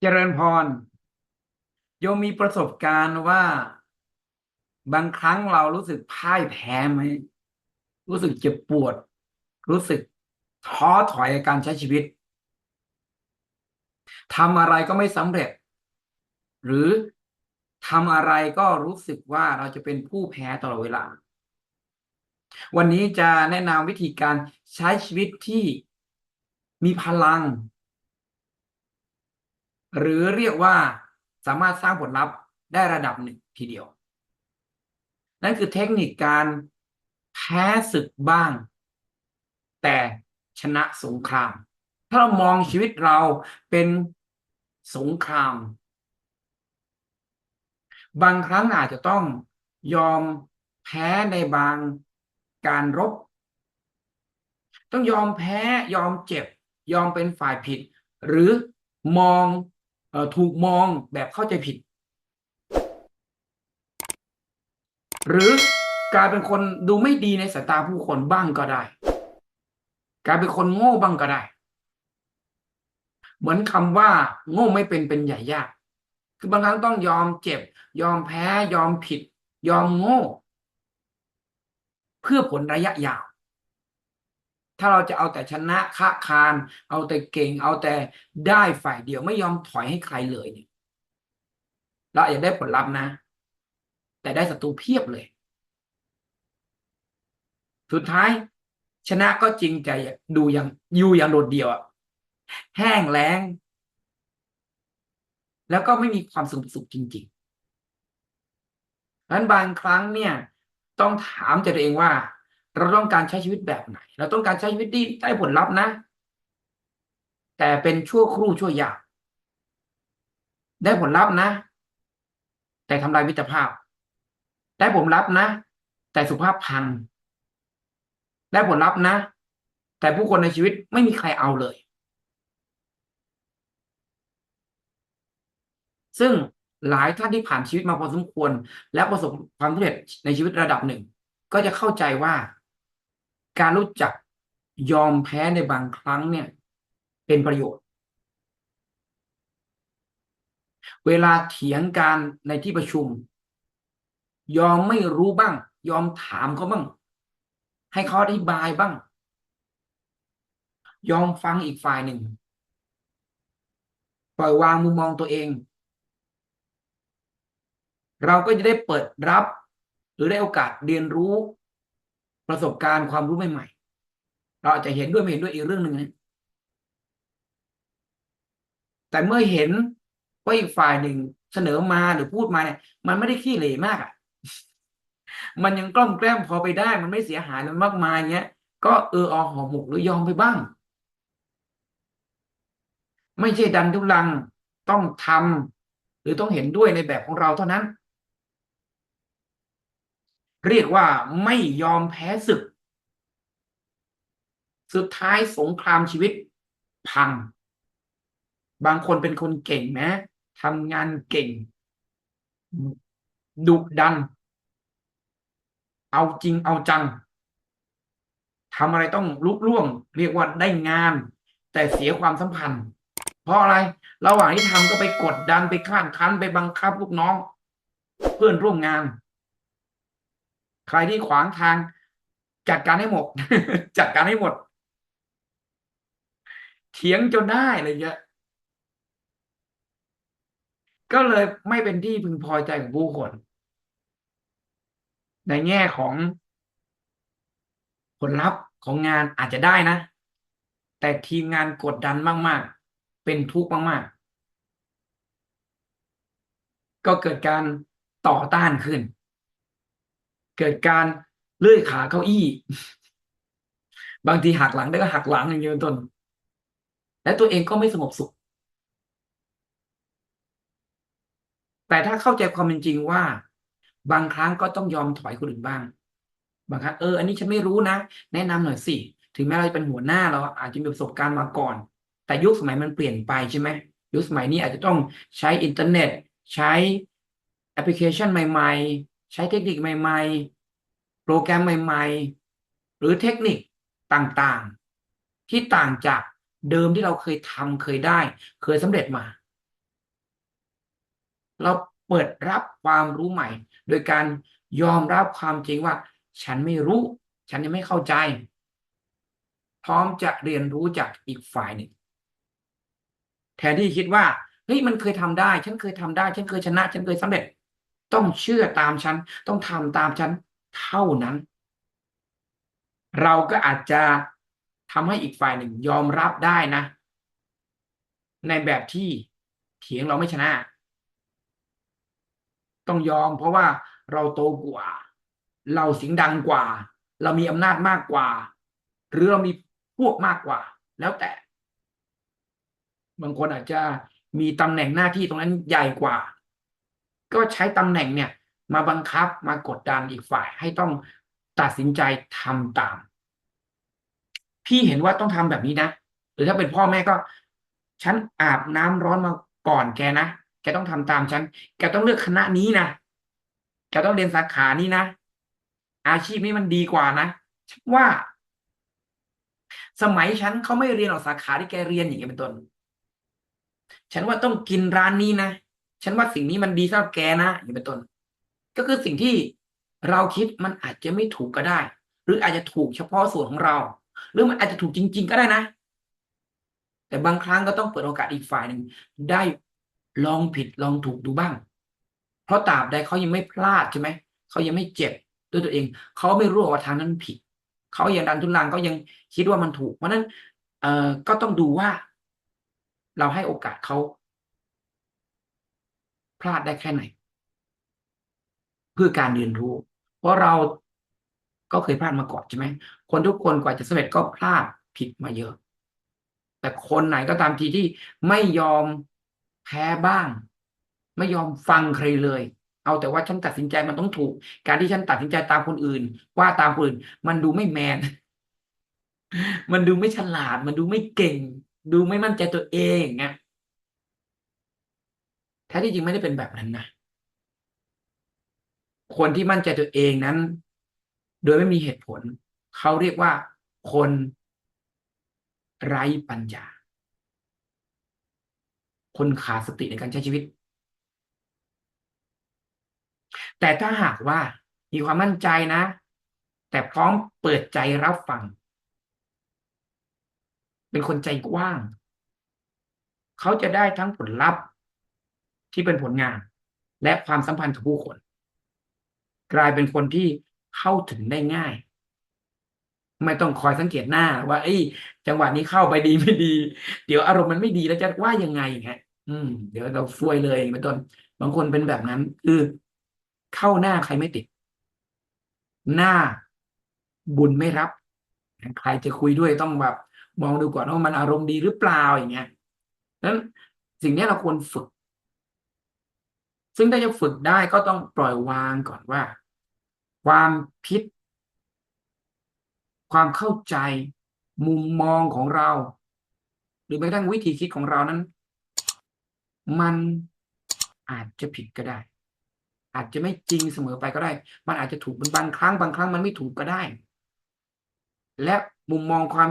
เจริญพร โยมมีประสบการณ์ว่า บางครั้งเรารู้สึกพ่ายแพ้ไหม รู้สึกเจ็บปวด รู้สึกท้อถอยในการใช้ชีวิตทำอะไรก็ไม่สำเร็จ หรือทำอะไรก็รู้สึกว่าเราจะเป็นผู้แพ้ตลอดเวลา วันนี้จะแนะนำวิธีการใช้ชีวิตที่มีพลัง หรือเรียกว่าสามารถสร้างผลลัพธ์ได้ระดับหนึ่งทีเดียว นั่นคือเทคนิคการแพ้ศึกบ้าง แต่ชนะสงคราม ถ้าเรามองชีวิตเราเป็นสงคราม บางครั้งอาจจะต้องยอมแพ้ในบางการรบ ต้องยอมแพ้ยอมเจ็บ ยอมเป็นฝ่ายผิด หรือมอง ถูกมองแบบเข้าใจผิด หรือกลายเป็นคนดูไม่ดีในสายตาผู้คนบ้างก็ได้ กลายเป็นคนโง่บ้างก็ได้ เหมือนคำว่า โง่ไม่เป็นเป็นใหญ่ยาก คือบางครั้งต้องยอมเจ็บ ยอมแพ้ยอมผิด ยอมโง่ เพื่อผลระยะยาว ถ้าเราจะเอาแต่ชนะค้าคาน เอาแต่เก่ง เอาแต่ได้ฝ่ายเดียวไม่ยอมถอยให้ใครเลยเนี่ยเราอาจจะได้ผลลัพธ์นะ แต่ได้ศัตรูเพียบเลย สุดท้าย ชนะก็จริงใจดูอย่างอยู่อย่างโดดเดี่ยวอะแห้งแล้ง แล้วก็ไม่มีความสงบสุขจริงๆดังนั้นบางครั้งเนี่ย ต้องถามใจตัวเองว่า เราต้องการใช้ชีวิตแบบไหน เราต้องการใช้ชีวิตที่ได้ผลลัพธ์นะ แต่เป็นชั่วครู่ชั่วยามได้ผลลัพธ์นะ แต่ทำลายมิตรภาพ ได้ผลลัพธ์นะ แต่สุภาพพัง ได้ผลลัพธ์นะ แต่ผู้คนในชีวิตไม่มีใครเอาเลย ซึ่งหลายท่านที่ผ่านชีวิตมาพอสมควร และประสบความสำเร็จในชีวิตระดับหนึ่ง ก็จะเข้าใจว่า การรู้จักยอมแพ้ในบางครั้งเนี่ย เป็นประโยชน์ เวลาเถียงกันในที่ประชุม ยอมไม่รู้บ้าง ยอมถามเขาบ้าง ให้เขาอธิบายบ้าง ยอมฟังอีกฝ่ายหนึ่ง ปล่อยวางมุมมองตัวเอง เราก็จะได้เปิดรับ หรือได้โอกาสเรียนรู้ ประสบการณ์ความรู้ใหม่ๆเราอาจจะเห็นด้วยไม่เห็นด้วยอีกเรื่องหนึ่งนะแต่เมื่อเห็นว่าอีกฝ่ายหนึ่งเสนอมาหรือพูดมาเนี่ย มันไม่ได้ขี้เหร่มากอะ มันยังกล้อมแกล้มพอไปได้ มันไม่เสียหายมันมากมายเงี้ย ก็เอออหอหมกหรือยอมไปบ้าง ไม่ใช่ดันทุลังต้องทำหรือต้องเห็นด้วยในแบบของเราเท่านั้น เรียกว่าไม่ยอมแพ้ศึก สุดท้ายสงครามชีวิต พัง บางคนเป็นคนเก่งนะทำงานเก่ง ดุดัน เอาจริงเอาจังทำอะไรต้องลุกล่วง เรียกว่าได้งาน แต่เสียความสัมพันธ์ เพราะอะไร ระหว่างที่ทำก็ไปกดดันไปข้านคันไปบังคับลูกน้อง เพื่อนร่วมงาน ใครที่ขวางทาง จัดการให้หมด จัดการให้หมด เถียงจนได้เลยเยอะก็เลยไม่เป็นที่พึงพอใจของผู้คน ในแง่ของผลลัพธ์ของงานอาจจะได้นะ แต่ทีมงานกดดันมาก ๆ เป็นทุกข์มาก ๆ ก็เกิดการต่อต้านขึ้น เกิดการเลื่อยขาเก้าอี้ บางทีหักหลังได้ก็หักหลังอย่างเงี้ยเป็นต้น และตัวเองก็ไม่สงบสุข แต่ถ้าเข้าใจความเป็นจริงว่า บางครั้งก็ต้องยอมถอยคนอื่นบ้าง บางครั้งเออ อันนี้ฉันไม่รู้นะ แนะนำหน่อยสิ ถึงแม้เราจะเป็นหัวหน้าเราอาจจะมีประสบการณ์มาก่อน แต่ยุคสมัยมันเปลี่ยนไปใช่ไหมยุคสมัยนี้อาจจะต้องใช้อินเทอร์เน็ต ใช้แอปพลิเคชันใหม่ ๆ ใช้เทคนิคใหม่ ๆ โปรแกรมใหม่ ๆ หรือเทคนิคต่างๆ ที่ต่างจากเดิมที่เราเคยทำเคยได้ เคยสำเร็จมา เราเปิดรับความรู้ใหม่ โดยการยอมรับความจริงว่า ฉันไม่รู้ ฉันยังไม่เข้าใจ พร้อมจะเรียนรู้จากอีกฝ่ายหนึ่งแทนที่คิดว่าเฮ้ยมันเคยทำได้ ฉันเคยทำได้ ฉันเคยชนะ ฉันเคยสำเร็จ ต้องเชื่อตามฉัน ต้องทำตามฉันเท่านั้น เราก็อาจจะทำให้อีกฝ่ายหนึ่งยอมรับได้นะ ในแบบที่เถียงเราไม่ชนะ ต้องยอมเพราะว่าเราโตกว่า เราเสียงดังกว่า เรามีอำนาจมากกว่า หรือเรามีพวกมากกว่า แล้วแต่บางคนอาจจะมีตำแหน่งหน้าที่ตรงนั้นใหญ่กว่า ก็ใช้ตำแหน่งเนี่ยมาบังคับมากดดันอีกฝ่ายให้ต้องตัดสินใจทำตาม พี่เห็นว่าต้องทำแบบนี้นะ หรือถ้าเป็นพ่อแม่ก็ ฉันอาบน้ำร้อนมาก่อนแกนะ แกต้องทำตามฉัน แกต้องเลือกคณะนี้นะ แกต้องเรียนสาขานี้นะ อาชีพนี้มันดีกว่านะว่า สมัยฉันเขาไม่เรียนหรอกสาขาที่แกเรียนอย่างนี้เป็นต้น ฉันว่าต้องกินร้านนี้นะ ฉันว่าสิ่งนี้มันดีสำหรับแกนะอย่างเป็นต้น ก็คือสิ่งที่เราคิดมันอาจจะไม่ถูกก็ได้ หรืออาจจะถูกเฉพาะส่วนของเรา หรือมันอาจจะถูกจริง ๆ ก็ได้นะ แต่บางครั้งก็ต้องเปิดโอกาสอีกฝ่ายหนึ่งได้ลองผิดลองถูกดูบ้าง เพราะตราบใดเขายังไม่พลาดใช่ไหมเขายังไม่เจ็บด้วยตัวเอง เขาไม่รู้ว่าทางนั้นผิด เขายังดันทุนลังก็ยังคิดว่ามันถูก เพราะฉะนั้นเอ่อก็ต้องดูว่า เราให้โอกาสเขา พลาดได้แค่ไหน เพื่อการเรียนรู้ เพราะเราก็เคยพลาดมาก่อนใช่ไหมคนทุกคนกว่าจะสำเร็จก็พลาดผิดมาเยอะ แต่คนไหนก็ตามทีที่ไม่ยอมแพ้บ้าง ไม่ยอมฟังใครเลย เอาแต่ว่าฉันตัดสินใจมันต้องถูก การที่ฉันตัดสินใจตามคนอื่น ว่าตามคนอื่น มันดูไม่แมน มันดูไม่ฉลาด มันดูไม่เก่ง ดูไม่มั่นใจตัวเองไง แท้ที่จริงไม่ได้เป็นแบบนั้นนะคนที่มั่นใจตัวเองนั้น โดยไม่มีเหตุผล เขาเรียกว่า คนไร้ปัญญา คนขาดสติในการใช้ชีวิต แต่ถ้าหากว่ามีความมั่นใจนะ แต่พร้อมเปิดใจรับฟัง เป็นคนใจกว้าง เขาจะได้ทั้งผลลัพธ์ ที่เป็นผลงาน และความสัมพันธ์กับผู้คน กลายเป็นคนที่เข้าถึงได้ง่าย ไม่ต้องคอยสังเกตหน้าว่าไอ้จังหวะนี้เข้าไปดีไม่ดี เดี๋ยวอารมณ์มันไม่ดีแล้วจะว่ายังไงอย่างเงี้ยอืม เดี๋ยวเราซวยเลยเป็นต้นบางคนเป็นแบบนั้นคือเข้าหน้าใครไม่ติด หน้าบุญไม่รับ ใครจะคุยด้วยต้องแบบมองดูก่อนว่ามันอารมณ์ดีหรือเปล่าอย่างเงี้ยนั้นสิ่งนี้เราควรฝึก ซึ่งถ้าจะฝึกได้ก็ต้องปล่อยวางก่อนว่า ความคิด ความเข้าใจ มุมมองของเรา หรือแม้กระทั่งวิธีคิดของเรานั้น มันอาจจะผิดก็ได้ อาจจะไม่จริงเสมอไปก็ได้ มันอาจจะถูกเป็นบางครั้งบางครั้งมันไม่ถูกก็ได้ และมุมมองความ